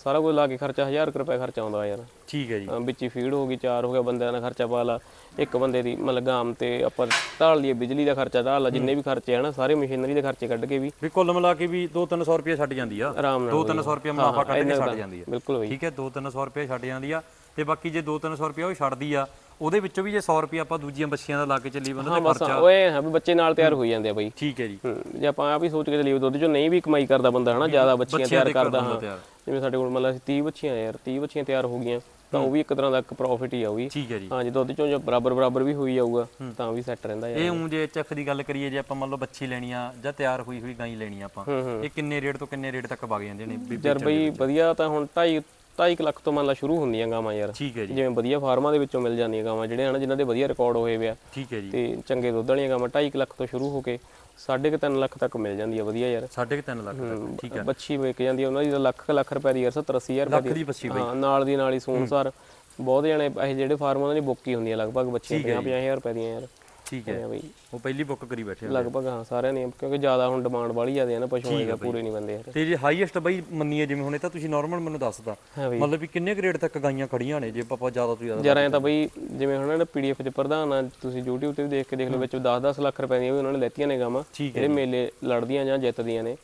ਸਾਰਾ ਕੁਝ ਲਾ ਕੇ ਖਰਚਾ 1000 ਕੁ ਰੁਪਏ ਖਰਚਾ ਆਉਂਦਾ ਯਾਰ। ਠੀਕ ਹੈ ਜੀ। ਵਿੱਚ ਹੀ ਫੀਡ ਹੋ ਗਈ ਚਾਰ ਹੋ ਗਿਆ ਬੰਦਿਆਂ ਦਾ ਖਰਚਾ ਪਾ ਲਾ ਇੱਕ ਬੰਦੇ ਦੀ ਮਤਲਬ ਗਾਮ ਤੇ ਆਪਾਂ ਢਾਲ ਲਈਏ ਬਿਜਲੀ ਦਾ ਖਰਚਾ ਢਾਲ ਲਾ ਜਿੰਨੇ ਵੀ ਖਰਚੇ ਹਨ ਸਾਰੇ ਮਸ਼ੀਨਰੀ ਦੇ ਖਰਚੇ ਕੱਢ ਕੇ ਵੀ ਵੀ ਕੁੱਲ ਮਿਲਾ ਕੇ ਵੀ 2-300 ਰੁਪਏ ਛੱਡ ਜਾਂਦੀ ਆ। ਆਰਾਮ ਨਾਲ 2-300 ਰੁਪਏ ਮੁਨਾਫਾ ਕੱਢ ਕੇ ਛੱਡ ਜਾਂਦੀ ਆ। ਬਿਲਕੁਲ ਠੀਕ ਹੈ 2-300 ਰੁਪਏ ਛੱਡ ਜਾਂਦੀ ਆ ਤੇ ਬਾਕੀ ਜੇ 2-300 ਰੁਪਏ ਉਹ ਛੱਡਦੀ ਆ ਉਹਦੇ ਵਿੱਚੋਂ ਵੀ ਜੇ 100 ਰੁਪਏ ਆਪਾਂ ਦੂਜੀਆਂ ਬੱਚੀਆਂ ਦਾ ਲਾ ਕੇ ਚੱਲੀ ਬੰਦਾ ਹਾਂ ਤੇ ਬਸ ਖਰਚਾ ਓਏ ਹਾਂ ਵੀ ਬੱਚੇ ਨਾਲ ਤਿਆਰ ਹੋਈ ਜਾਂਦੇ ਆ ਬਈ। ਠੀਕ ਹੈ ਜੀ। ਹੂੰ, ਜੇ ਆਪਾਂ ਆਪ ਹੀ ਸੋਚ ਕੇ ਚੱਲੀਏ ਦੁੱਧ ਚੋਂ ਨਹੀਂ ਵੀ ਕਮਾਈ ਕਰਦਾ ਬੰਦਾ ਹਨਾ ਜ਼ਿਆਦਾ ਬੱਚੀਆਂ ਤਿਆਰ ਦੇ ਕਰਦਾ ਹਾਂ। ਤਿਆਰ। ਜਿਵੇਂ ਸਾਡੇ ਕੋਲ ਮਤਲਬ ਅਸੀਂ 30 ਬੱਚੀਆਂ ਯਾਰ 30 ਬੱਚੀਆਂ ਤਿਆਰ ਹੋ ਗਈਆਂ ਤਾਂ ਉਹ ਵੀ ਇੱਕ ਤਰ੍ਹਾਂ ਦਾ ਇੱਕ ਪ੍ਰੋਫਿਟ ਹੀ ਆ ਉਹ ਵੀ। ਠੀਕ ਹੈ ਜੀ। ਹਾਂ ਜੇ ਦੁੱਧ ਚੋਂ ਜੇ ਬਰਾਬਰ ਬਰਾਬਰ ਵੀ ਹੋਈ ਜਾਊਗਾ ਤਾਂ ਵੀ ਸੈੱਟ ਰਹਿੰਦਾ ਯਾਰ। ਇਹ ਉਂ ਜੇ ਐਚਐਫ ਦੀ ਗੱਲ ਕਰੀਏ ਜੇ ਆਪਾਂ ਮੰਨ ਲਓ ਬੱਚੀ ਲੈਣੀ ਆ ਜਾਂ ਤਿਆਰ ਹੋਈ ਹੋਈ ਗਾਈ ਲੈਣੀ ਆ ਆਪਾਂ ਇਹ ਕਿੰਨੇ ਰੇਟ ਤੋਂ ਕਿੰਨੇ ਰੇਟ ਤੱਕ ਵਗ ਜਾਂਦੇ ਨੇ? ਵੀ ਯਾਰ ਬਈ ਵਧੀਆ ਤਾਂ ਹੁਣ 2.5 2.5 ਲੱਖ ਤੋਂ ਮੰਨ ਲਾ ਸ਼ੁਰੂ ਹੁੰਦੀਆਂ ਗਾਵਾਂ ਯਾਰ। ਠੀਕ ਹੈ ਜੀ। ਜਿਵੇਂ ਵਧੀਆ ਫਾਰਮਾਂ ਦੇ ਵਿੱਚੋਂ ਮਿਲ ਜਾਂਦੀਆਂ ਗਾਵਾਂ ਜਿਹੜੇ ਹਨ ਜਿਨ੍ਹਾਂ ਦੇ ਵਧੀਆ ਰਿਕਾਰਡ ਹੋਏ ਵੇ ਆ। ਠੀਕ ਹੈ ਜੀ। ਤੇ ਚੰਗੇ ਦੁੱਧ ਵਾਲੀਆਂ ਗਾਵਾਂ 2.5 ਲੱਖ ਤੋਂ ਸ਼ੁਰੂ ਹੋ ਕੇ 3.5 ਲੱਖ ਤੱਕ ਮਿਲ ਜਾਂਦੀ ਆ ਵਧੀਆ ਯਾਰ। 3.5 ਲੱਖ ਤੱਕ ਠੀਕ ਹੈ। ਬੱਚੀ ਵਿਕ ਜਾਂਦੀ ਆ ਉਹਨਾਂ ਦੀ ਲੱਖ ਕੁ ਲੱਖ ਰੁਪਏ ਦੀ ਯਾਰ 70 80 ਹਜ਼ਾਰ ਲੱਖ ਰੁਪਏ ਦੀ। ਬੱਚੀ ਦੀ ਹਾਂ ਨਾਲ ਦੀ ਨਾਲ ਹੀ ਸੂਨਸਾਰ ਬਹੁਤ ਜਣੇ ਇਹ ਜਿਹੜੇ ਫਾਰਮ ਉਹਨਾਂ ਦੀ ਬੁੱਕ ਹੀ ਹੁੰਦੀਆਂ ਲਗਭਗ ਬੱਚੀਆਂ 50 50000 ਰੁਪਏ ਦੀਆਂ ਯਾਰ। ਠੀਕ ਹੈ। ਬਈ। ਉਹ ਪਹਿਲੀ ਬੁੱਕ ਕਰੀ ਬੈਠੇ ਆ। ਲਗਭਗ ਹਾਂ ਸਾਰਿਆਂ ਨੇ ਕਿਉਂਕਿ ਜ਼ਿਆਦਾ ਹੁਣ ਡਿਮਾਂਡ ਵਾਲੀ ਜ਼ਿਆਦਾ ਹੈ ਨਾ ਪਸ਼ੂਆਂ ਦੀ ਪੂਰੇ ਨਹੀਂ ਬੰਦੇ ਯਾਰ। ਤੇ ਜੇ ਹਾਈਐਸਟ ਬਈ ਮੰਨੀਏ ਜਿਵੇਂ ਹੁਣ ਇਹ ਤਾਂ ਤੁਸੀਂ ਨਾਰਮਲ ਮੈਨੂੰ ਦੱਸਦਾ ਮਤਲਬ ਵੀ ਕਿੰਨੇ ਗ੍ਰੇਡ ਤੱਕ ਗਾਈਆਂ ਖੜੀਆਂ ਨੇ ਜੇ ਆਪਾਂ ਜ਼ਿਆਦਾ ਤੋਂ ਜ਼ਿਆਦਾ ਯਾਰ ਐਂ ਤਾਂ ਬਈ ਜਿਵੇਂ ਹੁਣ ਨਾ ਪੀਡੀਐਫ ਚ ਪ੍ਰਧਾਨ ਆ ਤੁਸੀਂ YouTube ਤੇ ਵੀ ਦੇਖ ਕੇ ਦੇਖ ਲਓ ਵਿੱਚ 10-10 ਲੱਖ ਰੁਪਏ ਦੀਆਂ ਵੀ ਉਹਨਾਂ ਨੇ ਲੈਤੀਆਂ ਨੇ ਗਾਵਾਂ। ਜਿਹੜੇ ਮੇਲੇ ਲੜਦੀਆਂ ਜਾਂ ਜਿੱਤਦੀਆਂ ਨੇ।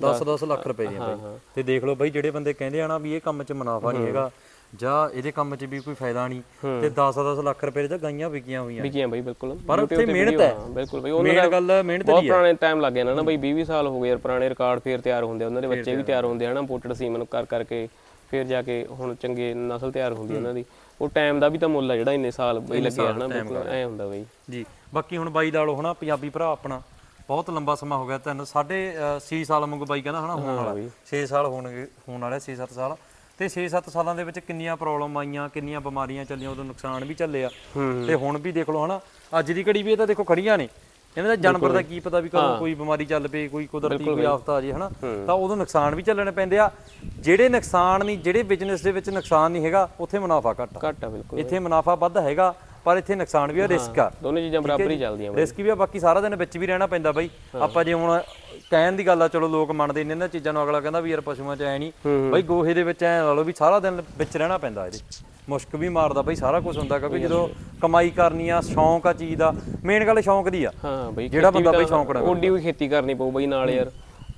10-10 ਲੱਖ ਰੁਪਏ ਦੀਆਂ ਬਈ। ਤੇ ਦੇਖ ਲਓ ਬਈ ਜਿਹੜੇ ਬੰਦੇ ਕਹਿੰਦੇ ਆ ਨਾ ਵੀ ਇਹ ਕੰਮ 'ਚ ਮੁਨਾਫਾ ਨਹੀਂ ਹੈਗਾ ਜਾਂ ਇਹਦੇ ਕੰਮ 'ਚ ਵੀ ਕੋਈ ਫਾਇਦਾ ਨਹੀਂ। ਤੇ 10-10 ਲੱਖ ਰੁਪਏ ਦੀਆਂ ਗਾਈਆਂ ਵਿਕੀਆਂ ਹੋਈਆਂ। ਵਿਕੀਆਂ ਬਈ ਬਿਲਕੁਲ। ਪਰ ਉੱਥੇ ਮਿਹਨਤ ਹੈ। ਹਾਂ, ਬਿਲਕੁਲ ਬਈ ਉਹਨਾਂ ਮੇਨ ਗੱਲ ਮਿਹਨਤ ਬਹੁਤ ਦੀ ਹੈ। ਪੁਰਾਣੇ ਟਾਈਮ ਲੱਗ ਗਿਆ ਨਾ ਬਈ 20 ਸਾਲ ਹੋ ਗਏ ਯਾਰ ਪੁਰਾਣੇ ਰਿਕਾਰਡ ਫੇਰ ਤਿਆਰ ਹੁੰਦੇ ਉਹਨਾਂ ਦੇ ਬੱਚੇ ਵੀ ਤਿਆਰ ਹੁੰਦੇ ਹਨਾ ਇੰਪੋਰਟਡ ਸੀਮਨ ਕਰ ਕਰਕੇ ਫੇਰ ਜਾ ਕੇ ਹੁਣ ਚੰਗੇ ਨਸਲ ਤਿਆਰ ਹੁੰਦੀ ਉਹਨਾਂ ਦੀ। ਉਹ ਟਾਈਮ ਦਾ ਵੀ ਤਾਂ ਮੁੱਲ ਆ ਜਿਹੜਾ ਇੰਨੇ ਸਾਲ ਬਈ ਲੱਗਿਆ ਹਨਾ ਬਿਲਕੁਲ ਐ ਹੁੰਦਾ ਬਈ। ਜੀ ਬਾਕੀ ਹੁਣ ਬਾਈ ਲਾ ਲਓ ਹਨਾ ਪੰਜਾਬੀ ਭਰਾ ਆਪਣਾ ਬਹੁਤ ਲੰਬਾ ਸਮਾਂ ਹੋ ਗਿਆ ਤਿੰਨ ਸਾਢੇ 6 ਸਾਲ ਵਾਂਗੂ ਬਾਈ ਕਹਿੰਦਾ ਹਨਾ ਹੋਣ ਵਾਲਾ। 6 ਸਾਲ ਹੋਣਗੇ ਹੋਣ ਵਾਲੇ 6-7 ਸਾਲ। ਤੇ 6-7 ਸਾਲਾਂ ਦੇ ਵਿੱਚ ਕਿੰਨੀਆਂ ਪ੍ਰੋਬਲਮ ਆਈਆਂ ਕਿੰਨੀਆਂ ਬਿਮਾਰੀਆਂ ਚੱਲੀਆਂ ਉਦੋਂ ਨੁਕਸਾਨ ਵੀ ਚੱਲੇ ਆ। ਤੇ ਹੁਣ ਵੀ ਦੇਖ ਲਓ ਹਨਾ ਅੱਜ ਦੀ ਘੜੀ ਵੀ ਇਹ ਤਾਂ ਦੇਖੋ ਖੜੀਆਂ ਨੇ। ਇਹਨਾਂ ਦਾ ਜਾਨਵਰ ਦਾ ਕੀ ਪਤਾ ਵੀ ਕਦੋਂ ਕੋਈ ਬਿਮਾਰੀ ਚੱਲ ਪਏ ਕੋਈ ਕੁਦਰਤੀ ਕੋਈ ਆਫਤ ਆ ਜੇ ਹਨਾ। ਤਾਂ ਉਦੋਂ ਨੁਕਸਾਨ ਵੀ ਚੱਲਣੇ ਪੈਂਦੇ ਆ। ਜਿਹੜੇ ਨੁਕਸਾਨ ਨਹੀਂ ਜਿਹੜੇ ਬਿਜ਼ਨਸ ਦੇ ਵਿੱਚ ਨੁਕਸਾਨ ਨਹੀਂ ਹੈਗਾ ਉੱਥੇ ਮੁਨਾਫਾ ਘੱਟ ਆ। ਘੱਟ ਆ ਬਿਲਕੁਲ ਇੱਥੇ ਮੁਨਾਫਾ ਵੱਧ ਹੈਗਾ। ਪਰ ਇੱਥੇ ਨੁਕਸਾਨ ਵੀ ਆ ਰਿਸਕ ਆ। ਦੋਨੇ ਚੀਜ਼ਾਂ ਬਰਾਬਰ ਹੀ ਚੱਲਦੀਆਂ ਬਈ। ਰਿਸਕ ਵੀ ਆ ਬਾਕੀ ਸਾਰਾ ਦਿਨ ਵਿੱਚ ਵੀ ਰਹਿਣਾ ਪੈਂਦਾ ਬਾਈ। ਆਪਾਂ ਜੇ ਹੁਣ ਕਹਿਣ ਦੀ ਗੱਲ ਆ ਚਲੋ ਲੋਕ ਮੰਨਦੇ ਨੇ ਇਹਨਾਂ ਚੀਜ਼ਾਂ ਨੂੰ ਅਗਲਾ ਕਹਿੰਦਾ ਵੀ ਯਾਰ ਪਸ਼ੂਆਂ 'ਚ ਐ ਨਹੀਂ ਬਾਈ ਗੋਹੇ ਦੇ ਵਿੱਚ ਐ ਲਾ ਲਓ ਵੀ ਸਾਰਾ ਦਿਨ ਵਿੱਚ ਰਹਿਣਾ ਪੈਂਦਾ ਇਹਦੇ ਮੁਸ਼ਕ ਵੀ ਮਾਰਦਾ ਬਾਈ ਸਾਰਾ ਕੁਝ ਹੁੰਦਾ ਕਿਉਂਕਿ ਜਦੋਂ ਕਮਾਈ ਕਰਨੀ ਆ ਸ਼ੌਂਕ ਆ ਚੀਜ਼ ਦਾ ਮੇਨ ਗੱਲ ਸ਼ੌਂਕ ਦੀ ਆ। ਹਾਂ ਬਈ ਜਿਹੜਾ ਬੰਦਾ ਬਈ ਸ਼ੌਂਕ ਨਾਲ ਓਡੀ ਵੀ ਖੇਤੀ ਕਰਨੀ ਪਊ ਬਈ ਨਾਲ ਯਾਰ।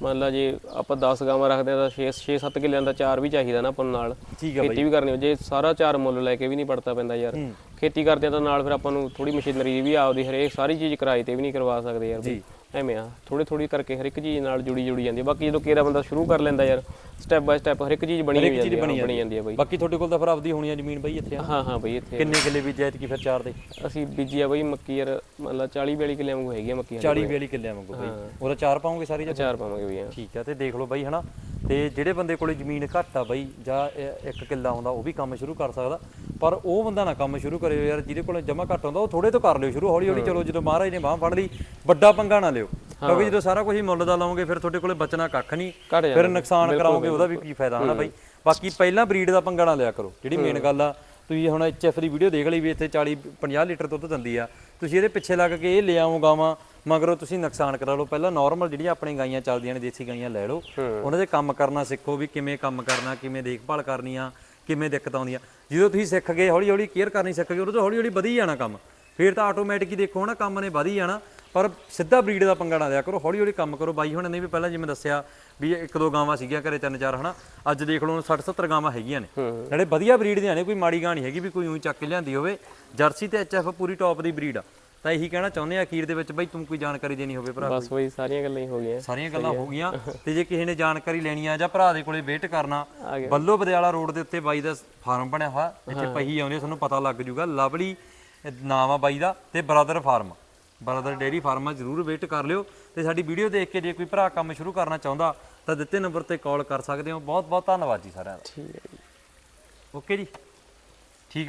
ਮੰਨ ਲਾ ਜੇ ਆਪਾਂ 10 ਗਾਵਾਂ ਰੱਖਦੇ ਆ ਤਾਂ 6 6-7 ਕਿੱਲਿਆਂ ਦਾ ਚਾਰ ਵੀ ਚਾਹੀਦਾ ਨਾ ਆਪਾਂ ਨਾਲ। ਖੇਤੀ ਵੀ ਕਰਨੀ ਜੇ ਸਾਰਾ ਚਾਰ ਮੁੱਲ ਲੈ ਕੇ ਵੀ ਨਹੀਂ ਪੜਤਾ ਪੈਂਦਾ ਯਾਰ। ਖੇਤੀ ਕਰਦੇ ਆ ਤਾਂ ਨਾਲ ਫਿਰ ਆਪਾਂ ਨੂੰ ਥੋੜੀ ਮਸ਼ੀਨਰੀ ਵੀ ਆਪਦੀ ਹਰੇਕ ਸਾਰੀ ਚੀਜ਼ ਕਿਰਾਏ ਤੇ ਵੀ ਨਹੀਂ ਕਰਵਾ ਸਕਦੇ ਯਾਰ ਬਈ। ਐਵੇਂ ਆ ਥੋੜੀ ਥੋੜੀ ਕਰਕੇ ਹਰ ਇੱਕ ਚੀਜ਼ ਨਾਲ ਜੁੜੀ ਜੁੜੀ ਜਾਂਦੀ ਹੈ ਬਾਕੀ ਜਦੋਂ ਕੇਰਾ ਬੰਦਾ ਸ਼ੁਰੂ ਕਰ ਲੈਂਦਾ ਯਾਰ ਸਟੈਪ ਬਾਈ ਸਟੈਪ ਹਰ ਇੱਕ ਚੀਜ਼ ਬਣੀ ਹੋਈ ਜਾਂਦੀ ਹੈ ਬਣੀ ਜਾਂਦੀ ਹੈ ਬਈ। ਬਾਕੀ ਤੁਹਾਡੇ ਕੋਲ ਤਾਂ ਫਿਰ ਆਪਦੀ ਹੋਣੀ ਆ ਜ਼ਮੀਨ ਬਾਈ ਇੱਥੇ ਹਾਂ ਹਾਂ ਬਈ ਇੱਥੇ ਕਿੰਨੇ ਕਿੱਲੇ ਵੀ ਜਾਇਤ ਕੀ ਫਿਰ ਚਾਰ ਦੇ? ਅਸੀਂ ਬੀਜੀ ਆ ਬਈ ਮੱਕੀ ਯਾਰ ਮੰਨ ਲਾ 40 42 ਕਿੱਲੇ ਵਾਂਗੂ ਹੈਗੀ ਆ ਮੱਕੀ 40 42 ਕਿੱਲਿਆਂ ਵਾਂਗੂ ਬਾਈ। ਉਹਦਾ ਚਾਰ ਪਾਉਂਗੇ ਸਾਰੀ ਜਗ੍ਹਾ ਚਾਰ ਪਾਵਾਂਗੇ ਬਈ ਠੀਕ ਆ ਤੇ ਦੇਖ ਲਓ ਬਾਈ ਹਨਾ। ਤੇ ਜਿਹੜੇ ਬੰਦੇ ਕੋਲੇ ਜ਼ਮੀਨ ਘੱਟ ਆ ਬਾਈ ਜਾਂ ਇੱਕ ਕਿੱਲਾ ਹੁੰਦਾ ਉਹ ਵੀ ਕੰਮ ਸ਼ੁਰੂ ਕਰ ਸਕਦਾ। ਪਰ ਉਹ ਬੰਦਾ ਨਾ ਕੰਮ ਸ਼ੁਰੂ ਕਰੇ ਯਾਰ ਜਿਹਦੇ ਕੋਲੇ ਜਮਾ ਘੱਟ ਹੁੰਦਾ ਉਹ ਥੋੜੇ ਤੋਂ ਕਰ ਲਿਓ ਸ਼ੁਰੂ ਹੌਲੀ ਹੌਲੀ ਚਲੋ ਜਦੋਂ ਮਹਾਰਾਜ ਨੇ ਬਾਹ ਫੜ ਲਈ ਵੱਡਾ ਪੰਗਾ ਨਾ ਲਿਓ। ਕਿਉਂਕਿ ਜਦੋਂ ਸਾਰਾ ਕੁਝ ਹੀ ਮੁੱਲ ਦਾ ਲਾਓਗੇ ਫਿਰ ਤੁਹਾਡੇ ਕੋਲੇ ਬਚਣਾ ਕੱਖ ਨਹੀਂ ਫਿਰ ਨੁਕਸਾਨ ਕਰਾਓਗੇ ਉਹਦਾ ਵੀ ਕੀ ਫਾਇਦਾ ਹਨਾ ਬਾਈ? ਬਾਕੀ ਪਹਿਲਾਂ ਬਰੀਡ ਦਾ ਪੰਗਾ ਨਾ ਲਿਆ ਕਰੋ ਜਿਹੜੀ ਮੇਨ ਗੱਲ ਆ ਤੁਸੀਂ ਹੁਣ ਐਚਐਫ ਦੀ ਵੀਡੀਓ ਦੇਖ ਲਈ ਵੀ ਇੱਥੇ 40 50 ਲੀਟਰ ਦੁੱਧ ਦਿੰਦੀ ਆ। ਤੁਸੀਂ ਇਹਦੇ ਪਿੱਛੇ ਲੱਗ ਕੇ ਇਹ ਲੈ ਆਓ ਗਾਵਾਂ ਮਗਰੋਂ ਤੁਸੀਂ ਨੁਕਸਾਨ ਕਰਾ ਲਓ। ਪਹਿਲਾਂ ਨਾਰਮਲ ਜਿਹੜੀਆਂ ਆਪਣੀ ਗਾਈਆਂ ਚੱਲਦੀਆਂ ਨੇ ਦੇਸੀ ਗਾਈਆਂ ਲੈ ਲਓ। ਉਹਨਾਂ ਦੇ ਕੰਮ ਕਰਨਾ ਸਿੱਖੋ ਵੀ ਕਿਵੇਂ ਕੰਮ ਕਰਨਾ ਕਿਵੇਂ ਦੇਖਭਾਲ ਕਰਨੀ ਆ। ਕਿਵੇਂ ਦਿੱਕਤ ਆਉਂਦੀਆਂ ਜਦੋਂ ਤੁਸੀਂ ਸਿੱਖ ਗਏ ਹੌਲੀ ਹੌਲੀ ਕੇਅਰ ਕਰਨੀ ਸਿੱਖ ਗਏ ਉਦੋਂ ਤੋਂ ਹੌਲੀ ਹੌਲੀ ਵਧੀ ਜਾਣਾ ਕੰਮ। ਫਿਰ ਤਾਂ ਆਟੋਮੈਟਿਕ ਹੀ ਦੇਖੋ ਨਾ ਕੰਮ ਨੇ ਵਧੀ ਜਾਣਾ। ਪਰ ਸਿੱਧਾ ਬਰੀਡ ਦਾ ਪੰਗਾ ਨਾ ਲਿਆ ਕਰੋ ਹੌਲੀ ਹੌਲੀ ਕੰਮ ਕਰੋ। ਬਾਈ ਹੁਣ ਨੇ ਵੀ ਪਹਿਲਾਂ ਜਿਵੇਂ ਦੱਸਿਆ ਵੀ ਇੱਕ ਦੋ ਗਾਵਾਂ ਸੀਗੀਆਂ ਘਰੇ ਤਿੰਨ ਚਾਰ ਹਨਾ। ਅੱਜ ਦੇਖ ਲਓ 60 70 ਗਾਵਾਂ ਹੈਗੀਆਂ ਨੇ। ਨਾਲੇ ਵਧੀਆ ਬਰੀਡ ਦੀਆਂ ਨੇ ਕੋਈ ਮਾੜੀ ਗਾਂ ਨਹੀਂ ਹੈਗੀ ਵੀ ਕੋਈ ਉਹੀ ਚੱਕ ਕੇ ਲਿਆਂਦੀ ਹੋਵੇ। ਜਰਸੀ ਤੇ ਐਚਐਫ ਪੂਰੀ ਟੌਪ ਦੀ ਬਰੀਡ ਆ। ਤਾਂ ਇਹੀ ਕਹਿਣਾ ਚਾਹੁੰਦੇ ਆ ਅਖੀਰ ਦੇ ਵਿੱਚ ਬਾਈ ਤੂੰ ਕੋਈ ਜਾਣਕਾਰੀ ਦੇਣੀ ਹੋਵੇ ਭਰਾ ਬਸ ਬਈ ਸਾਰੀਆਂ ਗੱਲਾਂ ਹੀ ਹੋ ਗਈਆਂ। ਸਾਰੀਆਂ ਗੱਲਾਂ ਹੋ ਗਈਆਂ। *laughs* ਤੇ ਜੇ ਕਿਸੇ ਨੇ ਜਾਣਕਾਰੀ ਲੈਣੀ ਆ ਜਾਂ ਭਰਾ ਦੇ ਕੋਲੇ ਵੇਟ ਕਰਨਾ ਬੱਲੋ ਬਦਿਆਲਾ ਰੋਡ ਦੇ ਉੱਤੇ ਬਾਈ ਦਾ ਫਾਰਮ ਬਣਿਆ ਹੋਇਆ ਇੱਥੇ ਪਹੀ ਆਉਂਦੇ ਤੁਹਾਨੂੰ ਪਤਾ ਲੱਗ ਜੂਗਾ। ਲਵਲੀ ਨਾਮ ਆ ਬਾਈ ਦਾ ਤੇ brother farm. Brother dairy farm ਆ ਜਰੂਰ ਵੇਟ ਕਰ ਲਿਓ। ਤੇ ਸਾਡੀ ਵੀਡੀਓ ਦੇਖ ਕੇ ਜੇ ਕੋਈ ਭਰਾ ਕੰਮ ਸ਼ੁਰੂ ਕਰਨਾ ਚਾਹੁੰਦਾ ਤਾਂ ਦਿੱਤੇ ਨੰਬਰ ਤੇ ਕਾਲ ਕਰ ਸਕਦੇ ਹੋ। ਬਹੁਤ ਬਹੁਤ ਧੰਨਵਾਦ ਜੀ ਸਾਰਿਆਂ ਦਾ। ਠੀਕ ਹੈ ਜੀ। ਓਕੇ ਜੀ।